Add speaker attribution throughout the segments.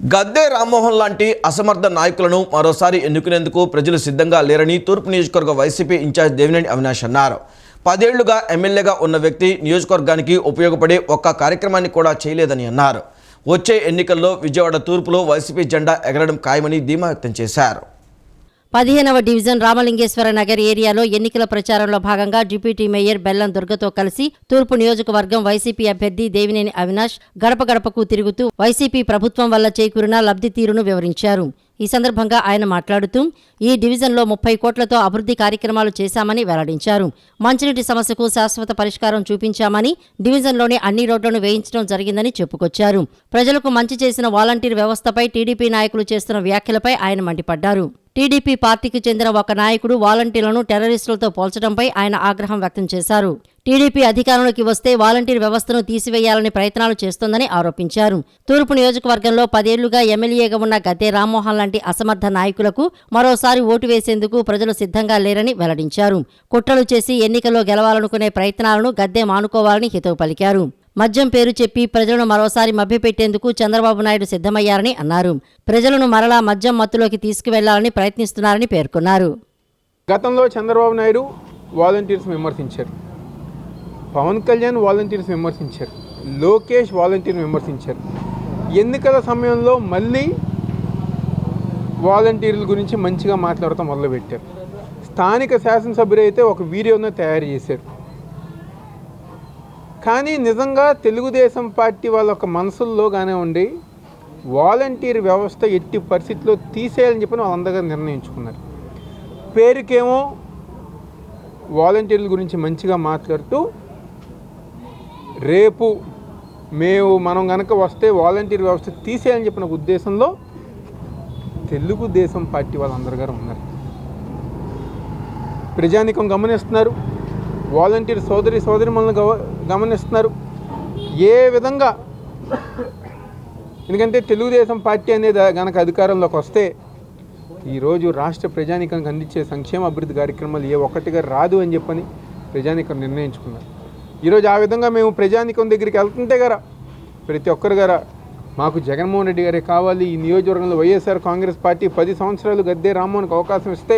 Speaker 1: గద్దె రామ్మోహన్ లాంటి అసమర్థ నాయకులను మరోసారి ఎన్నుకునేందుకు ప్రజలు సిద్ధంగా లేరని తూర్పు నియోజకవర్గ వైసీపీ ఇన్ఛార్జ్ దేవినేని అవినాష్ అన్నారు. పదేళ్ళుగా ఎమ్మెల్యేగా ఉన్న వ్యక్తి నియోజకవర్గానికి ఉపయోగపడే ఒక్క కార్యక్రమాన్ని కూడా చేయలేదని అన్నారు. వచ్చే ఎన్నికల్లో విజయవాడ తూర్పులో వైసీపీ జెండా ఎగరడం ఖాయమని ధీమా వ్యక్తం చేశారు.
Speaker 2: పదిహేనవ డివిజన్ రామలింగేశ్వర నగర్ ఏరియాలో ఎన్నికల ప్రచారంలో భాగంగా డిప్యూటీ మేయర్ బెల్లం దుర్గతో కలిసి తూర్పు నియోజకవర్గం వైసీపీ అభ్యర్థి దేవినేని అవినాష్ గడప గడపకు తిరుగుతూ వైసీపీ ప్రభుత్వం వల్ల చేకూరిన లబ్ధి తీరును వివరించారు. ఈ సందర్భంగా ఆయన మాట్లాడుతూ ఈ డివిజన్లో ముప్పై కోట్లతో అభివృద్ధి కార్యక్రమాలు చేశామని వెల్లడించారు. మంచినీటి సమస్యకు శాశ్వత పరిష్కారం చూపించామని డివిజన్లోని అన్ని రోడ్లను వేయించడం జరిగిందని చెప్పుకొచ్చారు. ప్రజలకు మంచి చేసిన వాలంటీర్ వ్యవస్థపై టీడీపీ నాయకులు చేస్తున్న వ్యాఖ్యలపై ఆయన మండిపడ్డారు. టీడీపీ పార్టీకి చెందిన ఒక నాయకుడు వాలంటీర్లను టెర్రరిస్టులతో పోల్చడంపై ఆయన ఆగ్రహం వ్యక్తం చేశారు. టీడీపీ అధికారంలోకి వస్తే వాలంటీర్ వ్యవస్థను తీసివేయాలని ప్రయత్నాలు చేస్తోందని ఆరోపించారు. తూర్పు నియోజకవర్గంలో పదేళ్ళుగా ఎమ్మెల్యేగా ఉన్న గద్దె రామ్మోహన్ లాంటి అసమర్థ నాయకులకు మరోసారి ఓటు వేసేందుకు ప్రజలు సిద్ధంగా లేరని వెల్లడించారు. కుట్రలు చేసి ఎన్నికల్లో గెలవాలనుకునే ప్రయత్నాలను గద్దె మానుకోవాలని హితవు పలికారు. మద్యం పేరు చెప్పి ప్రజలను మరోసారి మభ్యపెట్టేందుకు చంద్రబాబు నాయుడు సిద్ధమయ్యారని అన్నారు. ప్రజలను మరలా మద్యం మత్తులోకి తీసుకువెళ్ళాలని ప్రయత్నిస్తున్నారని పేర్కొన్నారు.
Speaker 3: గతంలో చంద్రబాబు నాయుడు వాలంటీర్స్ విమర్శించారు. పవన్ కళ్యాణ్ వాలంటీర్స్ విమర్శించారు. లోకేష్ వాలంటీర్ని విమర్శించారు. ఎన్నికల సమయంలో మళ్ళీ వాలంటీర్ల గురించి మంచిగా మాట్లాడటం మొదలుపెట్టారు. స్థానిక శాసనసభ్యులు అయితే ఒక వీడియోను తయారు చేశారు. కానీ నిజంగా తెలుగుదేశం పార్టీ వాళ్ళ ఒక మనసుల్లో కానివ్వండి వాలంటీర్ వ్యవస్థ ఎట్టి పరిస్థితిలో తీసేయాలని చెప్పి వాళ్ళందరూ నిర్ణయించుకున్నారు. పేరుకేమో వాలంటీర్ల గురించి మంచిగా మాట్లాడుతూ రేపు మేము మనం కనుక వస్తే వాలంటీర్ వ్యవస్థ తీసేయాలని చెప్పిన ఉద్దేశంలో తెలుగుదేశం పార్టీ వాళ్ళందరూ గారు ఉన్నారు. ప్రజానికం గమనిస్తున్నారు. వాలంటీర్ సోదరి సోదరి మనల్ని గవ గమనిస్తున్నారు. ఏ విధంగా ఎందుకంటే తెలుగుదేశం పార్టీ అనేది గనక అధికారంలోకి వస్తే ఈరోజు రాష్ట్ర ప్రజానికానికి అందించే సంక్షేమ అభివృద్ధి కార్యక్రమాలు ఏ ఒక్కటిగా రాదు అని చెప్పని ప్రజానికం నిర్ణయించుకున్నారు. ఈరోజు ఆ విధంగా మేము ప్రజానికం దగ్గరికి వెళ్తుంటే గారా ప్రతి ఒక్కరు గారా మాకు జగన్మోహన్ రెడ్డి గారే కావాలి ఈ నియోజకవర్గంలో వైఎస్ఆర్ కాంగ్రెస్ పార్టీ పది సంవత్సరాలు గద్దే రామ్మోహన్కి అవకాశం ఇస్తే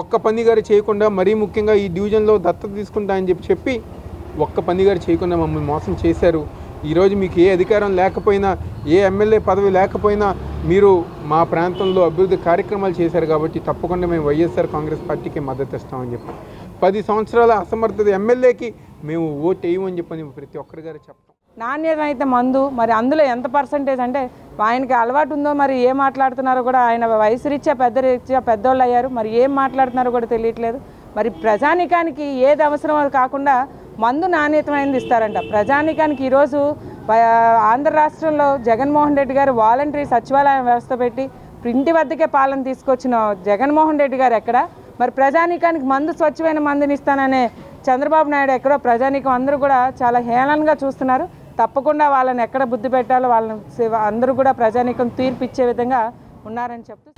Speaker 3: ఒక్క పని గారు చేయకుండా మరీ ముఖ్యంగా ఈ డివిజన్లో దత్తత తీసుకుంటా అని చెప్పి చెప్పి ఒక్క పని గారు చేయకుండా మమ్మల్ని మోసం చేశారు. ఈరోజు మీకు ఏ అధికారం లేకపోయినా ఏ ఎమ్మెల్యే పదవి లేకపోయినా మీరు మా ప్రాంతంలో అభివృద్ధి కార్యక్రమాలు చేశారు కాబట్టి తప్పకుండా మేము వైఎస్ఆర్ కాంగ్రెస్ పార్టీకి మద్దతు ఇస్తామని చెప్పి. పది సంవత్సరాల అసమర్థత ఎమ్మెల్యేకి మేము ఓటు వేయమని చెప్పని ప్రతి ఒక్కరి గారు చెప్తాం.
Speaker 4: నాణ్యత అయితే మందు. మరి అందులో ఎంత పర్సంటేజ్ అంటే ఆయనకి అలవాటు ఉందో మరి ఏం మాట్లాడుతున్నారో కూడా ఆయన వయసు రీత్యా పెద్ద రీత్యా పెద్దోళ్ళు అయ్యారు. మరి ఏం మాట్లాడుతున్నారో కూడా తెలియట్లేదు. మరి ప్రజానికానికి ఏది అవసరం అది కాకుండా మందు నాణ్యతమైనది ఇస్తారంట. ప్రజానీకానికి ఈరోజు ఆంధ్ర రాష్ట్రంలో జగన్మోహన్ రెడ్డి గారు వాలంటరీ సచివాలయం వ్యవస్థ పెట్టి ఇంటి వద్దకే పాలన తీసుకొచ్చిన జగన్మోహన్ రెడ్డి గారు ఎక్కడ? మరి ప్రజానీకానికి మందు స్వచ్ఛమైన మందుని ఇస్తాననే చంద్రబాబు నాయుడు ఎక్కడో ప్రజానీకం అందరూ కూడా చాలా హేళనగా చూస్తున్నారు. తప్పకుండా వాళ్ళని ఎక్కడ బుద్ధి పెట్టాలో వాళ్ళని అందరూ కూడా ప్రజానీకం తీర్పు ఇచ్చే విధంగా ఉన్నారని చెప్తూ